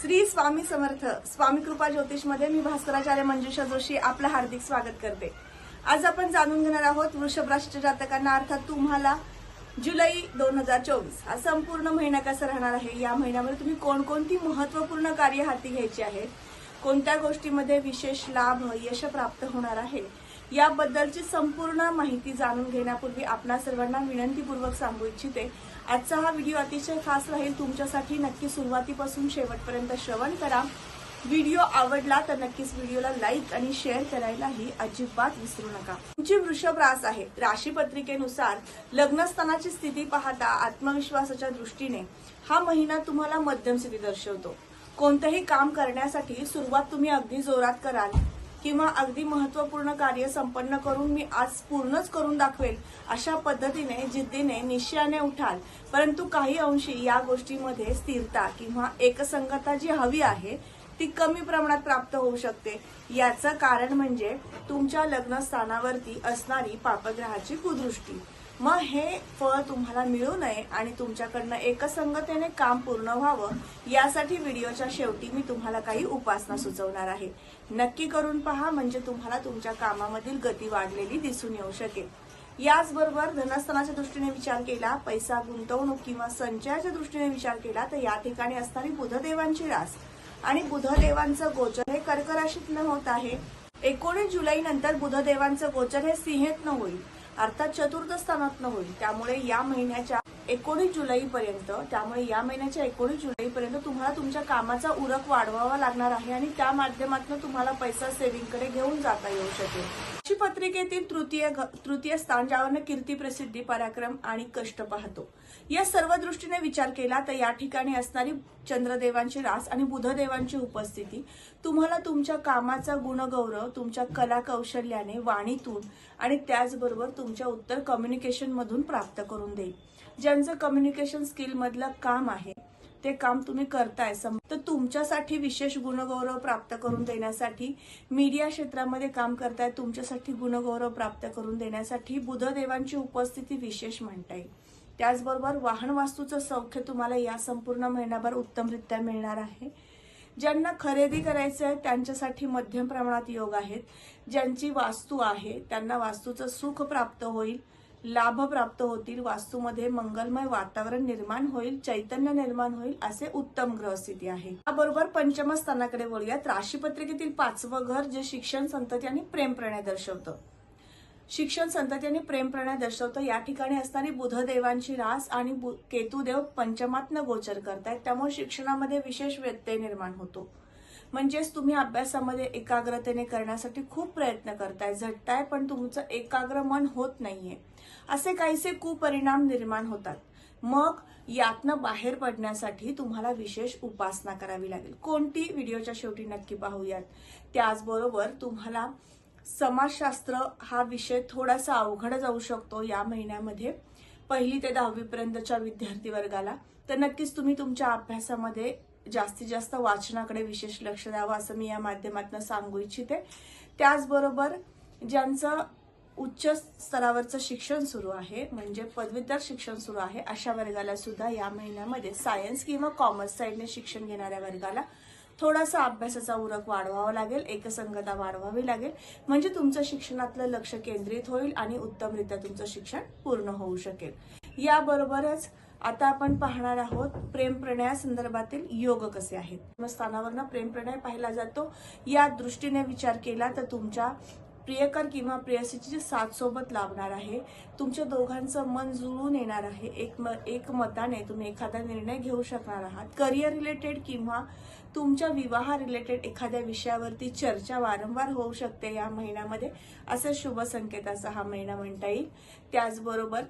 श्री स्वामी समर्थ स्वामी कृपा ज्योतिषमध्ये मी भास्कराचार्य मंजुषा जोशी आपलं हार्दिक स्वागत करते. आज आपण जाणून घेणार आहोत वृषभ राष्ट्र जातकांना अर्थात तुम्हाला जुलै दोन हजार चोवीस. हा संपूर्ण महिना कसा राहणार आहे? या महिन्यामध्ये तुम्ही कोणकोणती महत्त्वपूर्ण कार्य हाती घ्यायची आहेत? कोणत्या गोष्टीमध्ये विशेष लाभ यश प्राप्त होणार आहे? याबद्दलची संपूर्ण माहिती जाणून घेण्यापूर्वी आपणा सर्वांना विनंतीपूर्वक सांगू इच्छिते. आजचा हा व्हिडिओ अतिशय खास राहील. तुमच्यासाठी नक्की सुरुवातीपासून शेवटपर्यंत श्रवण करा. व्हिडिओ आवडला तर नक्कीच व्हिडिओला लाईक आणि शेअर करायलाही अजिबात विसरू नका. तुमची वृषभ रास आहे. राशी पत्रिकेनुसार लग्नस्थानाची स्थिती पाहता आत्मविश्वासाच्या दृष्टीने हा महिना तुम्हाला मध्यम स्थिती दर्शवतो. कोणतंही काम करण्यासाठी सुरुवात तुम्ही अगदी जोरात कराल. किंवा अगदी महत्त्वपूर्ण कार्य संपन्न करून मी आज पूर्णच करून दाखवेल अशा पद्धतीने जिद्दीने निश्चयाने उठाल. परंतु काही अंशी या गोष्टीमध्ये स्थिरता किंवा एकसंगता जी हवी आहे ती कमी प्रमाणात प्राप्त होऊ शकते. याचं कारण म्हणजे तुमच्या लग्नस्थानावरती असणारी पापग्रहाची कुदृष्टी. मग हे फळ तुम्हाला मिळू नये आणि तुमच्याकडनं एकसंगतेने काम पूर्ण व्हावं यासाठी व्हिडिओच्या शेवटी मी तुम्हाला काही उपासना सुचवणार आहे. नक्की करून पहा म्हणजे तुम्हाला तुमच्या कामामधील गती वाढलेली दिसून येऊ शकेल. याचबरोबर धनस्थानाच्या दृष्टीने विचार केला पैसा गुंतवणूक किंवा संचयाच्या दृष्टीने विचार केला तर या ठिकाणी असणारी बुधदेवांची रास. आणि बुधदेवांचं गोचर हे कर्कराशीतनं होत आहे. एकोणीस जुलै नंतर बुधदेवांचं गोचर हे सिंहेतनं होईल. अर्थात चतुर्थ स्थानातनं होईल. त्यामुळे या महिन्याच्या एकोणीस जुलैपर्यंत त्यामुळे या महिन्याच्या एकोणीस जुलैपर्यंत तुम्हाला तुमच्या कामाचा उरक वाढवावा लागणार आहे आणि त्या माध्यमातून तुम्हाला पैसा सेव्हिंगकडे घेऊन जाता येऊ शकेल. अशी पत्रिकेतील तृतीय तृतीय स्थान ज्यावरनं कीर्ती प्रसिद्धी पराक्रम आणि कष्ट पाहतो. या सर्व दृष्टीने विचार केला तर या ठिकाणी असणारी चंद्रदेवांची रास आणि बुधदेवांची उपस्थिती तुम्हाला तुमच्या कामाचा गुणगौरव तुमच्या कला कौशल्याने वाणीतून आणि त्याचबरोबर तुमच्या उत्तर कम्युनिकेशन मधून प्राप्त करून देईल. ज्यांचं कम्युनिकेशन स्किल मधलं काम आहे ते काम तुम्ही करताय. सम- तर तुमच्यासाठी विशेष गुणगौरव प्राप्त करून देण्यासाठी मीडिया क्षेत्रामध्ये काम करताय तुमच्यासाठी गुणगौरव प्राप्त करून देण्यासाठी बुधदेवांची उपस्थिती विशेष म्हणता येईल. त्याचबरोबर वाहन वास्तूचं सौख्य तुम्हाला या संपूर्ण महिन्याभर उत्तमरित्या मिळणार आहे. ज्यांना खरेदी करायचं आहे त्यांच्यासाठी मध्यम प्रमाणात योग आहेत. ज्यांची वास्तू आहे त्यांना वास्तूचं सुख प्राप्त होईल लाभ प्राप्त होतील वास्तूमध्ये मंगलमय वातावरण निर्माण होईल चैतन्य निर्माण होईल असे उत्तम ग्रहस्थिती आहे. याबरोबर पंचम स्थानाकडे वळूयात. राशीपत्रिकेतील पाचवं घर जे शिक्षण संतती आणि प्रेम प्रणय दर्शवतं. शिक्षण संततीने प्रेमप्रणय दर्शवतो दर्शवतं. या ठिकाणी असणारी बुधदेवांची रास आणि बु- केतुदेव पंचमात्न गोचर करतायत. त्यामुळे शिक्षणामध्ये विशेष व्यत्यय निर्माण होतो. म्हणजेच तुम्ही अभ्यासामध्ये एकाग्रतेने करण्यासाठी खूप प्रयत्न करताय. झटताय पण तुमचं एकाग्र मन होत नाहीये. असे काहीसे कुपरिणाम निर्माण होतात. मग यातनं बाहेर पडण्यासाठी तुम्हाला विशेष उपासना करावी लागेल. कोणती? व्हिडिओच्या शेवटी नक्की पाहूयात. त्याचबरोबर तुम्हाला समाजशास्त्र हा विषय थोडासा अवघड जाऊ शकतो या महिन्यामध्ये पहिली ते दहावीपर्यंतच्या विद्यार्थी वर्गाला तर नक्कीच तुम्ही तुमच्या अभ्यासामध्ये जास्तीत जास्त वाचनाकडे विशेष लक्ष द्यावं असं मी या माध्यमातून सांगू इच्छिते. त्याचबरोबर ज्यांचं उच्च स्तरावरचं शिक्षण सुरू आहे म्हणजे पदवीधर शिक्षण सुरू आहे अशा वर्गाला सुद्धा या महिन्यामध्ये सायन्स किंवा कॉमर्स साईडने शिक्षण घेणाऱ्या वर्गाला थोडासा अभ्यासाचा उरक वाढवावा लागेल एकसंगता वाढवावी लागेल. म्हणजे तुमचं शिक्षणातलं लक्ष केंद्रित होईल आणि उत्तमरित्या तुमचं शिक्षण पूर्ण होऊ शकेल. याबरोबरच आता आपण पाहणार आहोत प्रेम संदर्भातील योग कसे आहेत. स्थानावरनं प्रेम प्रणय पाहिला जातो. या दृष्टीने विचार केला तर तुमच्या प्रियकर किंवा प्रेयसीची साथ सोबत लाभणार आहे तुमच्या दोघांचं मन जुळून येणार आहे एक म एक मताने तुम्ही एखादा निर्णय घेऊ शकणार आहात. करिअर रिलेटेड किंवा तुमच्या विवाह रिलेटेड एखाद्या विषयावरती चर्चा वारंवार होऊ शकते या महिन्यामध्ये. असं शुभ संकेताचा हा महिना म्हणता येईल. त्याचबरोबर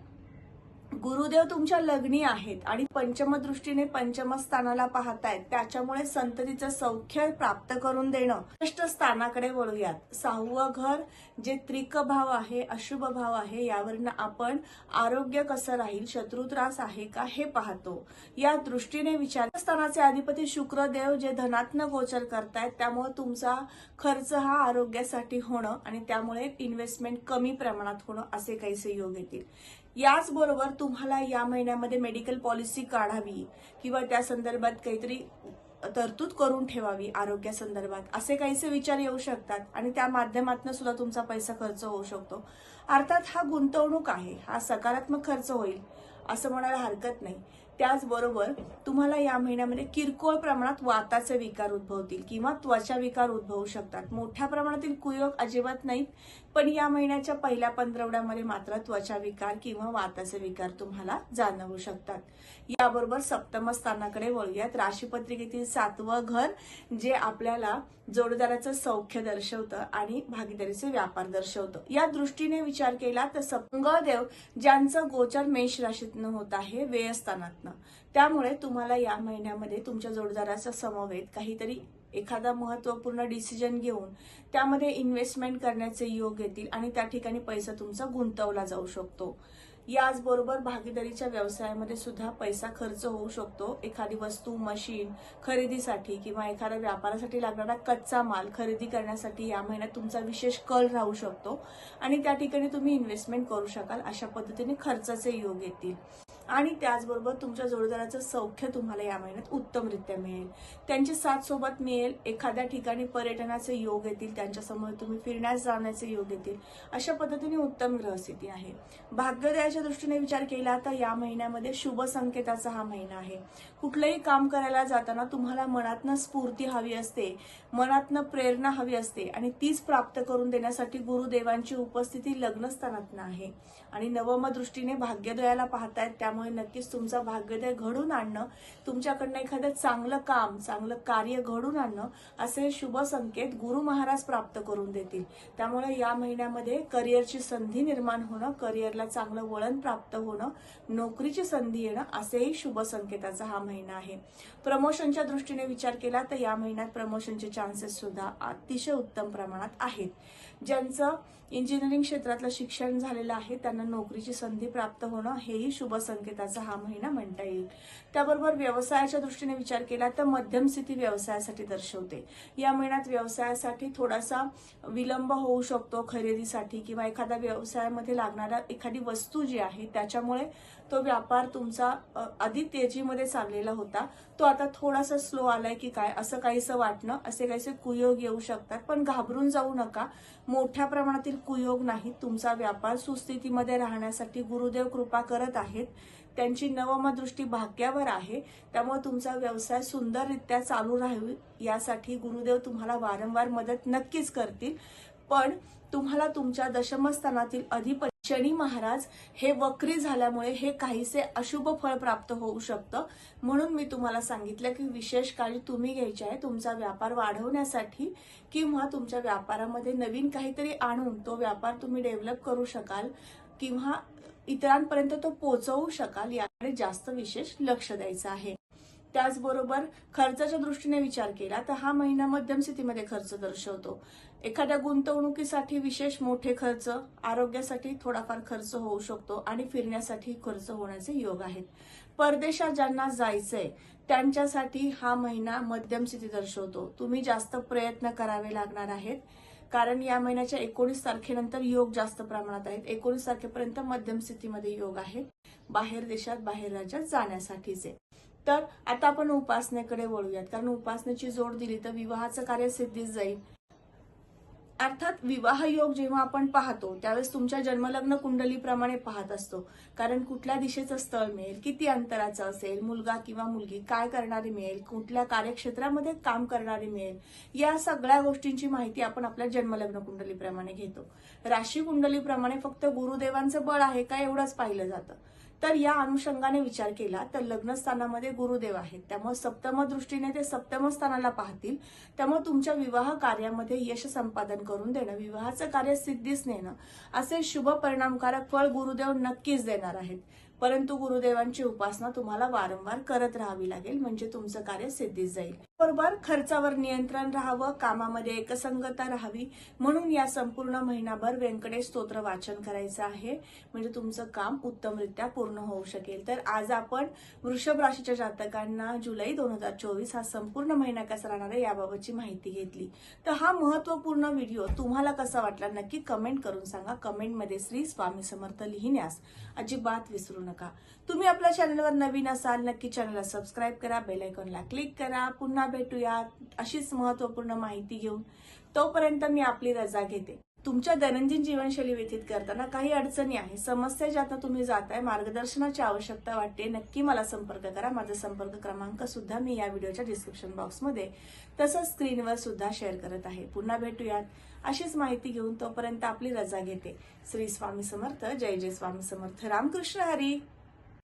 गुरुदेव तुमच्या लग्नी आहेत आणि पंचम दृष्टीने पंचम स्थानाला पाहतायत. त्याच्यामुळे संततीचं सौख्य प्राप्त करून देणं. षष्ठ स्थानाकडे वळूयात. सहावं घर जे त्रिक भाव आहे अशुभ भाव आहे यावरनं आपण आरोग्य कसं राहील शत्रुत्रास आहे का हे पाहतो. या दृष्टीने विचार स्थानाचे अधिपती शुक्रदेव जे धनात्न गोचर करतायत त्यामुळे तुमचा खर्च हा आरोग्यासाठी होणं आणि त्यामुळे इन्व्हेस्टमेंट कमी प्रमाणात होणं असे काहीसे योग येतील. याचबरोबर तुम्हाला या महिन्यामध्ये मेडिकल पॉलिसी काढावी किंवा त्या संदर्भात काहीतरी तरतूद करून ठेवावी आरोग्यासंदर्भात असे काहीसे विचार येऊ शकतात आणि त्या माध्यमातून सुद्धा तुमचा पैसा खर्च होऊ शकतो. अर्थात हा गुंतवणूक आहे. हा सकारात्मक खर्च होईल. असं म्हणायला हरकत नाही. त्याचबरोबर तुम्हाला या महिन्यामध्ये किरकोळ प्रमाणात वाताचे विकार उद्भवतील किंवा त्वचा विकार उद्भवू शकतात. मोठ्या प्रमाणातील कुयोग अजिबात नाहीत पण या महिन्याच्या पहिल्या पंधरवड्यामध्ये मात्र त्वचा विकार किंवा वाताचे विकार तुम्हाला जाणवू शकतात. याबरोबर सप्तम स्थानाकडे वळूयात. राशीपत्रिकेतील सातवं घर जे आपल्याला जोडदाराचं सौख्य दर्शवतं आणि भागीदारीचे व्यापार दर्शवतं. या दृष्टीने विचार केला तर सप्तंगदेव ज्यांचं गोचर मेष राशीतनं होत आहे व्ययस्थानातनं. त्यामुळे तुम्हाला या महिन्यामध्ये तुमच्या जोडदाराचा समवेत काहीतरी एखादा महत्त्वपूर्ण डिसिजन घेऊन त्यामध्ये इन्व्हेस्टमेंट करण्याचे योग येतील आणि त्या ठिकाणी पैसा तुमचा गुंतवला जाऊ शकतो. याचबरोबर भागीदारीच्या व्यवसायामध्ये सुद्धा पैसा खर्च होऊ शकतो. एखादी वस्तू मशीन खरेदीसाठी किंवा एखाद्या व्यापारासाठी लागणारा कच्चा माल खरेदी करण्यासाठी या महिन्यात तुमचा विशेष कल राहू शकतो. आणि त्या ठिकाणी तुम्ही इन्व्हेस्टमेंट करू शकाल. अशा पद्धतीने खर्चाचे योग येतील. आणि त्याचबरोबर तुमच्या जोडीदाराचं सौख्य तुम्हाला या महिन्यात उत्तमरित्या मिळेल. त्यांची साथ सोबत मिळेल. एखाद्या ठिकाणी पर्यटनाचे योग येतील त्यांच्यासमोर तुम्ही फिरण्यास जाण्याचे योग येतील. अशा पद्धतीने उत्तम ग्रहस्थिती आहे. भाग्योदयाच्या दृष्टीने विचार केला तर या महिन्यामध्ये शुभ संकेताचा हा महिना आहे. कुठलंही काम करायला जाताना तुम्हाला मनातनं स्फूर्ती हवी असते मनातनं प्रेरणा हवी असते आणि तीच प्राप्त करून देण्यासाठी गुरुदेवांची उपस्थिती लग्नस्थानातनं आहे. आणि नवम दृष्टीने भाग्योदयाला पाहतायत त्यामुळे नक्कीच तुमचा भाग्योदय घडून आणणं तुमच्याकडनं एखादं चांगलं काम चांगलं कार्य घडून आणणं असे शुभ संकेत गुरु महाराज प्राप्त करून देतील. त्यामुळे या महिन्यामध्ये करिअरची संधी निर्माण होणं करिअरला चांगलं वळण प्राप्त होणं नोकरीची संधी येणं असेही शुभ संकेताचा हा महिना आहे. प्रमोशनच्या दृष्टीने विचार केला तर या महिन्यात प्रमोशनचे चान्सेस सुद्धा अतिशय उत्तम प्रमाणात आहेत. ज्यांचं इंजिनिअरिंग क्षेत्रातलं शिक्षण झालेलं आहे त्यांना नोकरीची संधी प्राप्त होणं हेही शुभ संकेताचा हा महिना म्हणता येईल. त्याबरोबर व्यवसायाच्या दृष्टीने विचार केला तर मध्यम स्थिती व्यवसायासाठी दर्शवते. या महिन्यात व्यवसायासाठी थोडासा विलंब होऊ शकतो खरेदीसाठी किंवा एखाद्या व्यवसायामध्ये लागणारा एखादी वस्तू जी आहे त्याच्यामुळे तो व्यापार तुमचा आधी तेजीमध्ये चाललेला होता. तो आता थोडासा स्लो आलाय की काय असं काहीसं वाटणं असे काहीसे कुयोग येऊ शकतात. पण घाबरून जाऊ नका. मोठ्या प्रमाणातील कुयोग नाही तुमचा व्यापार सुस्थितीमध्ये राहण्यासाठी गुरुदेव कृपा करत आहेत. त्यांची नवम दृष्टी भाग्यावर आहे. त्यामुळे तुमचा व्यवसाय सुंदररित्या चालू राहावी यासाठी गुरुदेव तुम्हाला वारंवार मदत नक्कीच करतील. पण तुम्हाला तुमच्या दशमस्थानातील अधिपती शनी महाराज हे वक्री झाल्यामुळे हे काहीसे अशुभ फळ प्राप्त होऊ शकतं. म्हणून मी तुम्हाला सांगितलं की विशेष काळजी तुम्ही घ्यायची आहे. तुमचा व्यापार वाढवण्यासाठी किंवा तुमच्या व्यापारामध्ये नवीन काहीतरी आणून तो व्यापार तुम्ही डेव्हलप करू शकाल किंवा इतरांपर्यंत तो पोहोचवू शकाल याकडे जास्त विशेष लक्ष द्यायचं आहे. त्याचबरोबर खर्चाच्या दृष्टीने विचार केला तर हा महिना मध्यम स्थितीमध्ये खर्च दर्शवतो. एखाद्या गुंतवणुकीसाठी विशेष मोठे खर्च आरोग्यासाठी थोडाफार खर्च होऊ शकतो आणि फिरण्यासाठी खर्च होण्याचे योग आहेत. परदेशात ज्यांना जायचंय त्यांच्यासाठी हा महिना मध्यम स्थिती दर्शवतो. तुम्ही जास्त प्रयत्न करावे लागणार आहेत कारण या महिन्याच्या एकोणीस तारखेनंतर योग जास्त प्रमाणात आहेत. एकोणीस तारखेपर्यंत मध्यम स्थितीमध्ये योग आहेत बाहेर देशात बाहेर राज्यात जाण्यासाठीचे. तर आता आपण उपासनेकडे वळूयात. कारण उपासनेची जोड दिली तर विवाहाचं कार्य सिद्धीच जाईल. अर्थात विवाह योग जेव्हा आपण पाहतो त्यावेळेस तुमच्या जन्मलग्न कुंडलीप्रमाणे पाहत असतो. कारण कुठल्या दिशेचं स्थळ मिळेल किती अंतराचं असेल मुलगा किंवा मुलगी काय करणारी मिळेल कुठल्या कार्यक्षेत्रामध्ये काम करणारी मिळेल या सगळ्या गोष्टींची माहिती आपण आपल्या जन्मलग्न कुंडलीप्रमाणे घेतो. राशी कुंडलीप्रमाणे फक्त गुरुदेवांचं बळ आहे का एवढंच पाहिलं जातं. तर या अनुषंगाने विचार केला तर लग्नस्थानामध्ये गुरुदेव आहेत. त्यामुळे सप्तम दृष्टीने ते सप्तम स्थानाला पाहतील. त्यामुळे तुमच्या विवाह कार्यामध्ये यश संपादन करून देणं विवाहाचं कार्य सिद्धीस नेणं असे शुभ परिणामकारक फळ गुरुदेव नक्कीच देणार आहेत. परंतु गुरुदेवांची उपासना तुम्हाला वारंवार करत राहावी लागेल म्हणजे तुमचं कार्य सिद्धीस जाईल. बरोबर खर्चावर नियंत्रण राहावं कामामध्ये एकसंगता राहावी. म्हणून या संपूर्ण महिनाभर व्यंकटेश स्तोत्र वाचन करायचं आहे. म्हणजे तुमचं काम उत्तमरित्या पूर्ण होऊ शकेल. तर आज आपण वृषभ राशीच्या जातकांना जुलै दोन हजार चोवीस हा संपूर्ण महिना कसा राहणार आहे याबाबतची माहिती घेतली. तर हा महत्त्वपूर्ण व्हिडिओ तुम्हाला कसा वाटला नक्की कमेंट करून सांगा. कमेंटमध्ये श्री स्वामी समर्थ लिहिण्यास अजिबात विसरू नका. तुम्ही आपल्या चॅनलवर नवीन असाल नक्की चॅनलला सबस्क्राईब करा बेलायकॉनला क्लिक करा. पुन्हा भेटूयात अशीच महत्त्वपूर्ण माहिती घेऊन तोपर्यंत मी आपली रजा घेते. तुमच्या दैनंदिन जीवनशैली व्यतीत करताना काही अडचणी आहे समस्या ज्या आता तुम्ही जाताय मार्गदर्शनाची आवश्यकता वाटते नक्की मला संपर्क करा. माझा संपर्क क्रमांक सुद्धा मी या व्हिडिओच्या डिस्क्रिप्शन बॉक्समध्ये तसंच स्क्रीनवर सुद्धा शेअर करत आहे. पुन्हा भेटूयात. अशीच माहिती घेऊन तोपर्यंत आपली रजा घेते. श्री स्वामी समर्थ. जय जय स्वामी समर्थ. रामकृष्ण हरी.